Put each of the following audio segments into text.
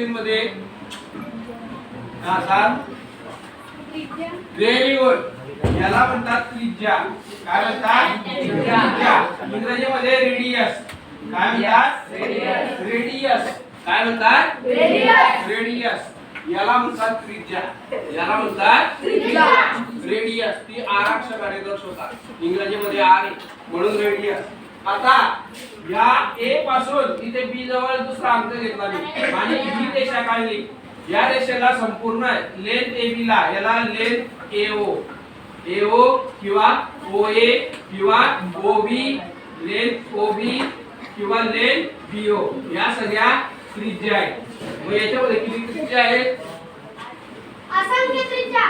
मुलींमध्ये याला म्हणतात त्रिज्या. काय म्हणतात? त्रिज्या. इंग्रजीमध्ये रेडियस काय म्हणतात? रेडियस काय म्हणतात? रेडियस याला म्हणतात त्रिज्या. याला म्हणतात रेडियस ती आर अक्षराने दर्शवतात. इंग्रजीमध्ये आर म्हणून रेडियस आता या ए पासून इथे बी जवळ दुसरा अंक घेतला मी. आणि ही रेषा काढली. या रेषेला संपूर्ण लेंथ ए बी ला याला लेंथ ए ओ ए ओ किंवा ओ ए किंवा O B length O B किंवा लेंथ बी ओ या सगळ्या त्रिज्या आहेत. मग याच्यामध्ये किती त्रिज्या आहेत? असंख्य त्रिज्या.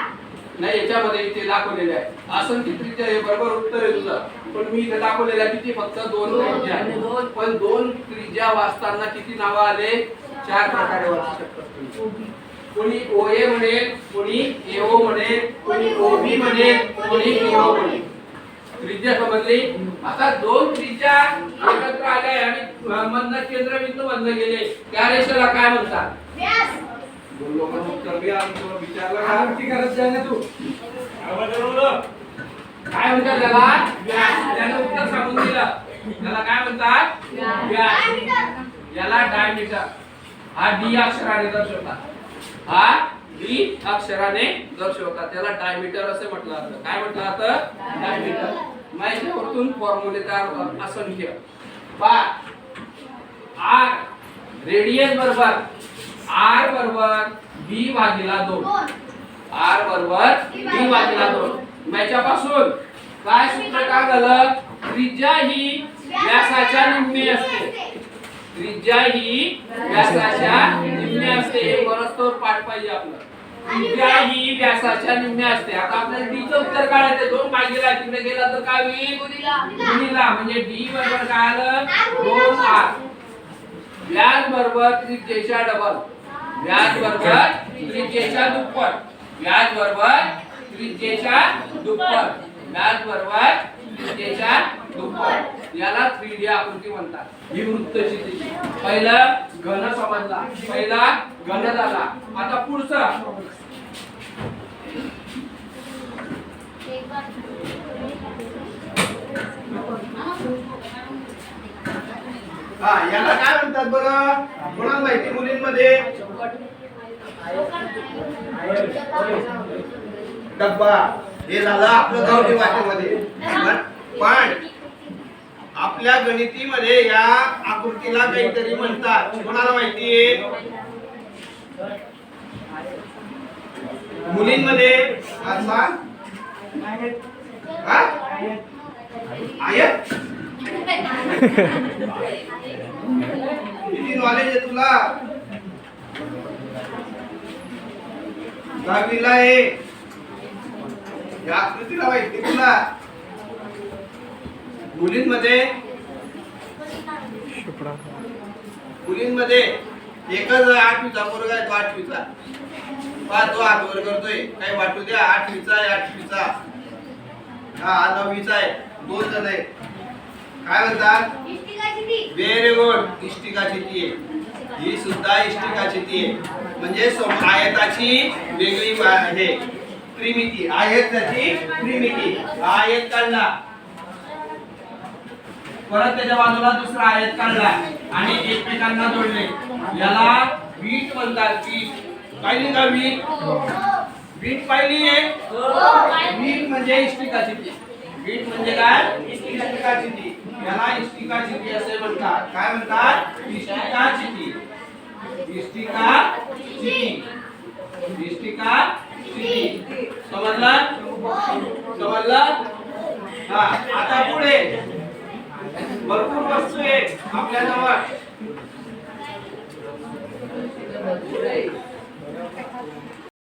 नाही याच्यामध्ये इथे दाखवलेले आहे. असंख्य त्रिज्या हे बरोबर उत्तर आहे तुझं. पण मी इथे दाखवलेल्या किती? फक्त दोन त्रिज्या. पण दोन त्रिज्या वाचताना किती नावं आले? चार प्रकारे वाचू शकतात तुम्ही. कोणी ओए म्हणेल कोणी एओ म्हणेल कोणी ओबी म्हणेल कोणी पीओ म्हणेल त्रिज्या समजली? आता दोन त्रिज्या एकत्र आल्या आणि मधनं केंद्रबिंदू बंद गेले त्या रेषेला काय म्हणतात? व्यास. दोन लोकांचं उत्तर द्या आणि तुला विचारलं का? ती करत जाय ना तू? काय म्हणतात त्याला? व्यास. त्यानं उत्तर सांगून दिलं. त्याला काय म्हणतात? व्यास. याला डायमीटर. हा डी अक्षराने दर्शवतात. हा डी अक्षराने दर्शवतात. त्याला डायमीटर असे म्हटलं जातं. काय म्हटलं जातं? डायमीटर. माहितीवरतून फॉर्म्युले तयार होतात. असंख्य पा आर. रेडियस बरोबर. आर बरोबर बी भागीला दोन. आर बरोबर बी भागीला दोन. याच्यापासून काय सूत्र काय झालं त्रिज्या ही व्यासाच्या निम्मे असते. त्रिज्या ही व्यासाच्या निम्मे असते. हे परस्पर पाठ पाहिजे आपलं. त्रिज्या ही व्यासाच्या निम्मे असते. आता आपल्याला डी चं उत्तर काढायचं दोन भागीला तिकडे गेला तर काय होईल? गुणिला. म्हणजे डी बरोबर काय आलं? दोन आर. व्याज बरोबर त्रिज्येच्या डबल व्याज बरोबर त्रिज्येच्या दुप्पट. व्याज बरोबर त्रिज्येच्या दुप्पट. व्याज बरोबर त्रिज्येच्या दुप्पट. याला 3D आकृती म्हणतात. ही वृत्तचित्र पहिला घन समजला. पहिला घन झाला. आता पुढचा हा असतात बघा कोणाला माहिती मुलींमध्ये? डब्बा. हे झालं आपलं गावठी भाषेमध्ये पण- आपल्या गणितीमध्ये या आकृतीला काहीतरी म्हणतात. कोणाला माहिती? मुलींमध्ये हा, आयत? नॉलेज आहे तुला. दहावीला आहे. या आकृतीला माहिती तुला. मुलींमध्ये मुलींमध्ये एकच आठवीचा वर्ग आहे तो आठवीचा. पाच तो हात वर करतोय. काही वाटू द्या आठवीचा आहे आठवीचा. हा नववीचा आहे. दोन जण आहे. काय म्हणतात? व्हेरी गुड इष्टिकाची ती आहे ही सुद्धा इष्टिकाची ती आहे. म्हणजे आयताची वेगळी बा- हे त्रिमिती आयताची त्रिमिती हा आयत काढला परत त्याच्या बाजूला दुसरा आयत काढला आणि एकमेकांना जोडले याला वीट म्हणतात. वीट. पाहिली का वीट? वीट पाहिली आहे? वीट म्हणजे इष्टिकाची ती वीट म्हणजे काय? इष्टिकाची ती याला इष्टिका ती असे म्हणतात. काय म्हणतात? इष्टिका ती इष्टिका ती इष्टिका ती समजलं? समजलं? हा आता पुढे. भरपूर वस्तू आहे आपल्या जवळ